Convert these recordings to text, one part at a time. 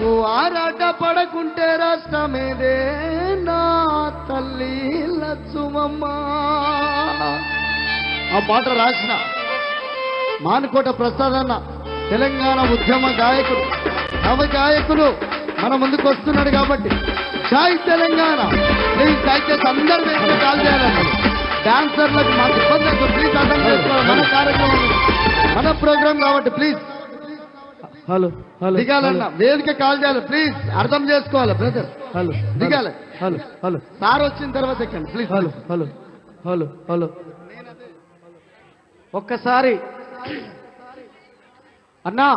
నువ్వు ఆరాట పడకుంటే రాష్ట్రమేదే నా తల్లి లచ్చుమమ్మ. ఆ పాట రాసిన మానుకోట ప్రసాద్ అన్న తెలంగాణ ఉద్యమ గాయకుడు నవ గాయకుడు మన ముందుకు వస్తున్నాడు కాబట్టి జాయ్ తెలంగాణ. ప్లీజ్ దయచేసి అందరు వ్యక్తులు కాల్ చేయాలండి. డాన్సర్లకు మాకు ఇబ్బంది ప్లీజ్ అర్థం చేసుకోవాలి. మన కార్యక్రమం మన ప్రోగ్రామ్ కాబట్టి ప్లీజ్ హలో హలో దిగాలన్న వేదిక కాల్ చేయాలి ప్లీజ్ అర్థం చేసుకోవాలి బ్రదర్ హలో దిగాలి. Hello hello. సార్ వచ్చిన తర్వాత ఎక్కండి please hello hello hello hello. ఒక్కసారి. అన్నా.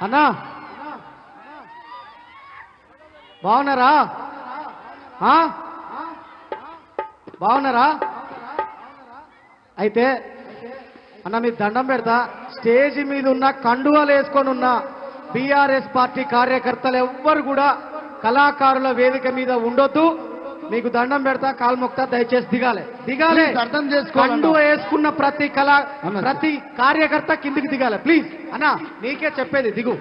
అన్నా. బాగున్నారా? ఆ? బాగున్నారా? అయితే అన్న మీ దండం పెడతా. స్టేజ్ మీద ఉన్న కండువాలు వేసుకొని ఉన్న బీఆర్ఎస్ పార్టీ కార్యకర్తలు ఎవ్వరు కూడా కళాకారుల వేదిక మీద ఉండొద్దు. మీకు దండం పెడతా కాల్మొక్తా దయచేసి దిగాలి. దిగాలి. అర్థం చేసుకోవాలి కండు వేసుకున్న ప్రతి కళా. ప్రతి కార్యకర్త కిందికి దిగాలి. ప్లీజ్. అన్నా నీకే చెప్పేది దిగు.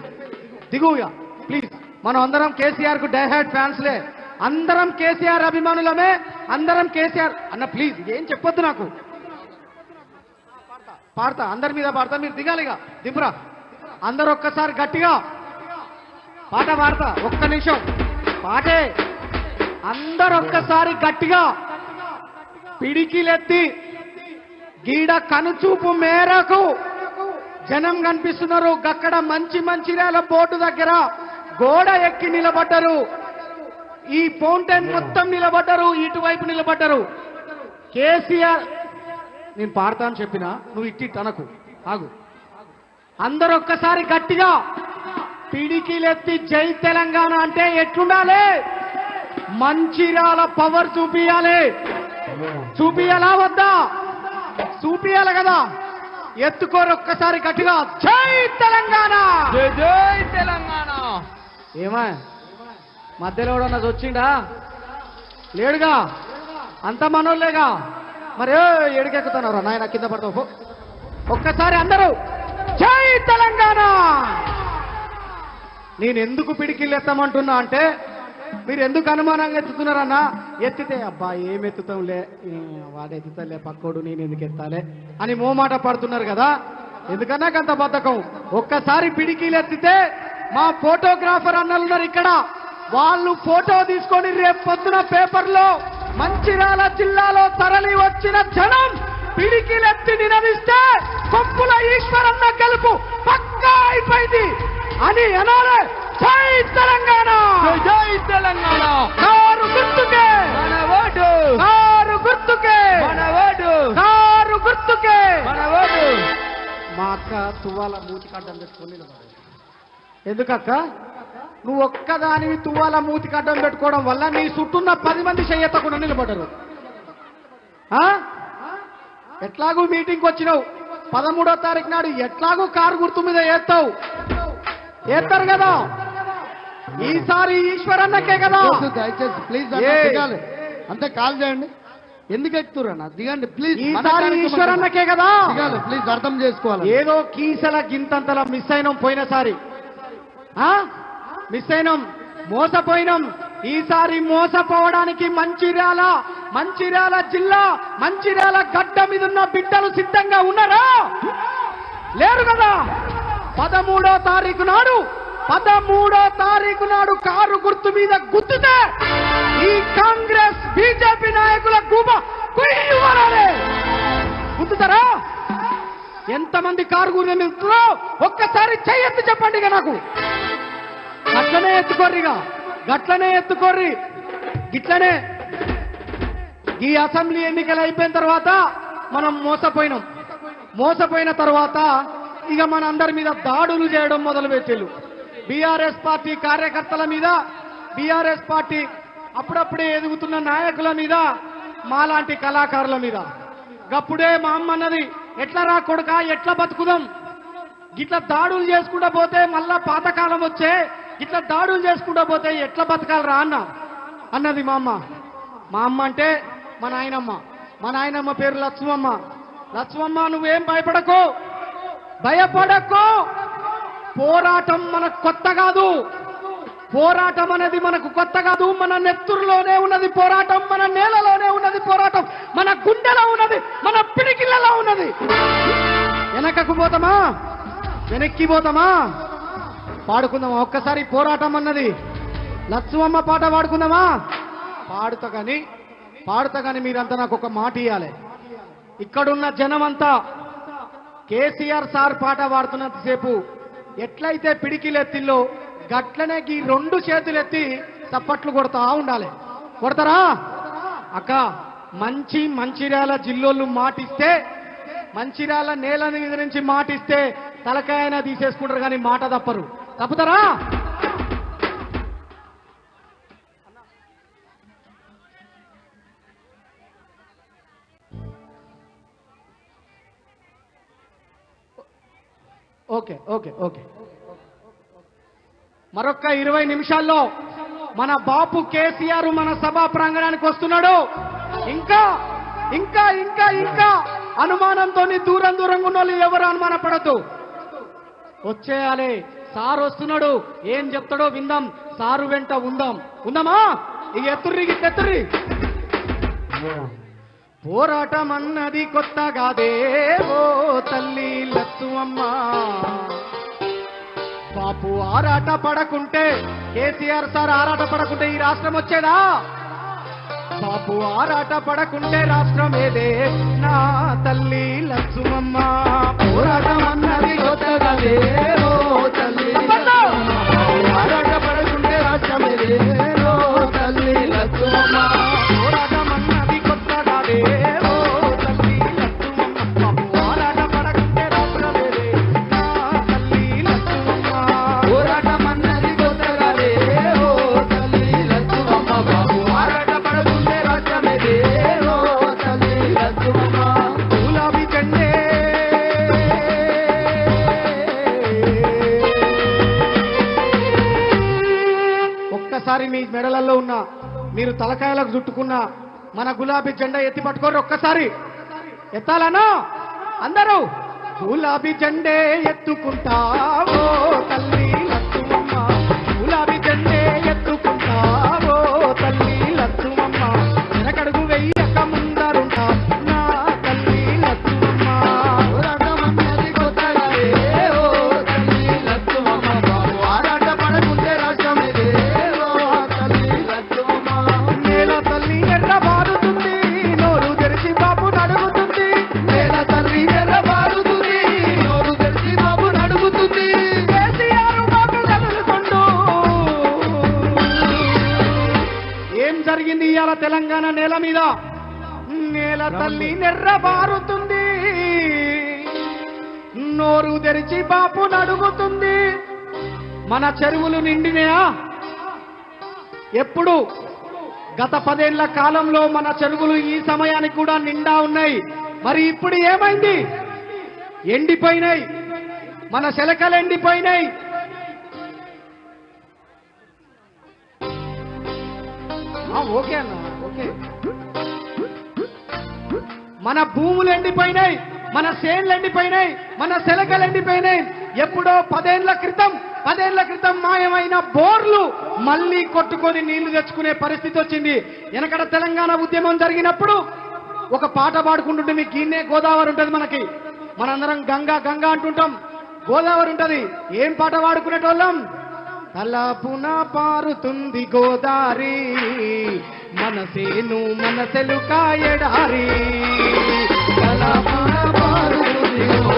దిగు ప్లీజ్. మనం అందరం కేసీఆర్కు డైహార్డ్ ఫ్యాన్స్లే. అందరం కేసీఆర్ అభిమానులమే. అందరం కేసీఆర్. అన్న ప్లీజ్. ఏం చెప్పొద్దు నాకు. పాడతా అందరి మీద పాడతా మీరు దిగాలి ఇక. దింపురా. అందరు ఒక్కసారి గట్టిగా. పాట పాడతా ఒక్క నిమిషం. పాటే. అందరు ఒక్కసారి గట్టిగా. పిడికిలెత్తి. గీడ కనుచూపు మేరకు. జనం కనిపిస్తున్నారు గక్కడ మంచి మంచిర్యాల బోర్డు దగ్గర. గోడ ఎక్కి నిలబడ్డరు. ఈ ఫౌంటైన్ మొత్తం నిలబడ్డరు ఇటువైపు నిలబడ్డరు. కేసీఆర్ నేను పాడతా అని చెప్పిన నువ్వు ఇట్టి తనకు ఆగు. అందరూ ఒక్కసారి గట్టిగా. పిడికిలెత్తి జై తెలంగాణ అంటే ఎట్లుండాలి? మంచిర్యాల పవర్ చూపియాలి. చూపియాలా వద్దా? చూపియాలి కదా. ఎత్తుకోరు ఒక్కసారి గట్టిగా. జై తెలంగాణ! జై తెలంగాణ! ఏమా? మధ్యలో ఎవడన్నా వచ్చిండా? లేడుగా? అంత మనోళ్ళేగా? మరే ఎడికెక్కుతున్నారు నాయన కింద పడతావు ఒక్కసారి అందరూ జై తెలంగాణ! నేను ఎందుకు పిడికిళ్ళు అంటే మీరు ఎందుకు అనుమానంగా ఎత్తుతున్నారన్నా ఎత్తితే అబ్బా ఏం ఎత్తుతాంలే ఏ, వాడు ఎత్తుతలే పక్కోడు నేను ఎందుకు ఎత్తాలే? అని మోమాట పడుతున్నారు కదా? ఎందుకన్నా అంత బద్ధకం? ఒక్కసారి పిడికిలు ఎత్తితే మా ఫోటోగ్రాఫర్ అన్నలున్నారు ఇక్కడ. వాళ్ళు ఫోటో తీసుకొని రేపు పొద్దున పేపర్లో మంచిర్యాల జిల్లాలో తరలి వచ్చిన జనం పిడికిలెత్తి నినదిస్తే కొప్పుల ఈశ్వరన్న గెలుపు పక్కా అయిపోయింది. అని అనాలే. జై తెలంగాణ. జై తెలంగాణ. కారు గుర్తుకే. మన ఓటు. కారు గుర్తుకే. మన ఓటు. కారు గుర్తుకే. మన ఓటు. మా అక్క తువ్వాల మూతి కడ్డం పెట్టుకొని నిలబడింది ఎందుకక్క? నువ్వు ఒక్కదానివి తువ్వాల మూతి కడ్డం పెట్టుకోవడం వల్ల నీ చుట్టూన్న పది మంది చెయ్యెత్తకుండా నిలబడరు? ఎట్లాగూ మీటింగ్కి వచ్చినావు? పదమూడో తారీఖు నాడు ఎట్లాగూ కారు గుర్తు మీద ఏస్తావు ఏస్తారు కదా? ఈసారి ఈశ్వరన్నకే కదా? దయచేసి, ప్లీజ్ అంతే కాల్ చేయండి. ఎందుకు ఎక్కుతురు అన్న? దిగండి ప్లీజ్. ఈసారి ఈశ్వరన్నకే కదా? దిగాలి ప్లీజ్ అర్థం చేసుకోవాలి. ఏదో కీసల గింతంతలా మిస్ అయినాం పోయినసారి? మిస్ అయినాం మోసపోయినాం. ఈసారి మోసపోవడానికి మంచిర్యాల మంచిర్యాల జిల్లా మంచిర్యాల గడ్డ మీద ఉన్న బిడ్డలు సిద్ధంగా ఉన్నారా? లేరు కదా? పదమూడో తారీఖు నాడు పదమూడో తారీఖు నాడు కారు గుర్తు మీద గుర్తుతే ఈ కాంగ్రెస్ బీజేపీ నాయకుల గుబ గుర్తుతారా ఎంతమంది కారు గురి ఒక్కసారి చెయ్యెత్తి చెప్పండి నాకు. గట్లనే ఎత్తుకోర్రిగా గట్లనే ఎత్తుకోర్రి. గిట్లనే. ఈ అసెంబ్లీ ఎన్నికలు అయిపోయిన తర్వాత మనం మోసపోయినాం. మోసపోయిన తర్వాత ఇక మన అందరి మీద దాడులు చేయడం మొదలు బీఆర్ఎస్ పార్టీ కార్యకర్తల మీద బీఆర్ఎస్ పార్టీ అప్పుడప్పుడే ఎదుగుతున్న నాయకుల మీద మాలాంటి కళాకారుల మీద. గప్పుడే మా అమ్మ అన్నది ఎట్లా రా కొడుక ఎట్లా బతుకుదాం? ఇట్లా దాడులు చేసుకుంటా పోతే మళ్ళా పాతకాలం వచ్చే ఇట్లా దాడులు చేసుకుంటా పోతే ఎట్లా బతకాలరా అన్న? అన్నది మా అమ్మ. మా అమ్మ అంటే మా నాయనమ్మ. మా నాయనమ్మ పేరు లక్ష్మమ్మ లక్ష్మమ్మ నువ్వేం భయపడకు. భయపడకు. పోరాటం మనకు కొత్త కాదు. పోరాటం అనేది మనకు కొత్త కాదు. మన నెత్తురులోనే ఉన్నది పోరాటం మన నేలలోనే ఉన్నది పోరాటం. మన గుండెలో ఉన్నది మన పిడికిళ్ళలో ఉన్నది. వెనకకు పోతామా? వెనక్కి పోతామా? పాడుకుందామా? ఒక్కసారి పోరాటం అన్నది. లక్ష్మమ్మ పాట పాడుకుందామా? పాడుతా కానీ పాడుతా కానీ మీరంతా నాకు ఒక మాట ఇవ్వాలి ఇక్కడున్న జనమంతా కేసీఆర్ సార్ పాట పాడుతున్నంతసేపు ఎట్లయితే పిడికిలెత్తిల్లో గట్లనే ఈ రెండు చేతులు ఎత్తి చప్పట్లు కొడతా ఉండాలి. కొడతారా? అక్క మంచి మంచిర్యాల జిల్లోళ్ళు మాటిస్తే మంచిర్యాల నేల నుంచి మాటిస్తే తలకాయన తీసేసుకుంటారు కానీ మాట తప్పరు. తప్పుతారా? Okay okay okay. మరొక్క ఇరవై నిమిషాల్లో మన బాపు కేసీఆర్ మన సభా ప్రాంగణానికి వస్తున్నాడు. ఇంకా ఇంకా ఇంకా ఇంకా అనుమానంతో దూరం దూరంగా ఉన్న వాళ్ళు ఎవరు అనుమానపడద్దు. వచ్చేయాలి. సార్ వస్తున్నాడు. ఏం చెప్తాడో విందాం. సారు వెంట ఉందాం. ఉందామా? ఇక ఎత్తుర్రి ఇక ఎత్తుర్రి. పోరాటం అన్నది కొత్తగాదే ఓ తల్లి లత్తువమ్మ బాపు ఆరాట పడకుంటే కేసీఆర్ సార్ ఆరాట పడకుంటే ఈ రాష్ట్రం వచ్చేదా? బాపు ఆరాట పడకుంటే రాష్ట్రం ఏదే నా తల్లి లక్ష్మమ్మ ఒక్కసారి మీ మెడలలో ఉన్న మీరు తలకాయలకు చుట్టుకున్న మన గులాబీ జెండా ఎత్తి పట్టుకోరు ఒక్కసారి. ఎత్తాలనా? అందరూ? గులాబీ జెండే ఎత్తుకుంటావో తల్లి. తెలంగాణ నేల మీద నేల తల్లి నెర్రబారుతుంది నోరు తెరిచి బాపు నడుగుతుంది మన చెరువులు నిండినయా? ఎప్పుడు? గత పదేళ్ళ కాలంలో మన చెరువులు ఈ సమయానికి కూడా నిండా ఉన్నాయి. మరి ఇప్పుడు ఏమైంది? ఎండిపోయినాయి. మన శలకలు ఎండిపోయినాయి. ఓకే అన్న. మన భూములు ఎండిపోయినాయి మన సేన్లు ఎండిపోయినాయి మన శలకలు ఎండిపోయినాయి. ఎప్పుడో పదేళ్ళ క్రితం పదేళ్ళ క్రితం మాయమైన బోర్లు మళ్ళీ కొట్టుకొని నీళ్ళు తెచ్చుకునే పరిస్థితి వచ్చింది. వెనకడ తెలంగాణ ఉద్యమం జరిగినప్పుడు ఒక పాట పాడుకుంటుంటే మీకు గిన్నె గోదావరి ఉంటుంది మనకి. మనందరం గంగా గంగా అంటుంటాం. గోదావరి ఉంటది. ఏం పాట పాడుకునేటోళ్ళం? తలాపున పారుతుంది గోదారి. మనసేను మన తెలుకాయడారి తలాపున పారుతుంది గోదారి.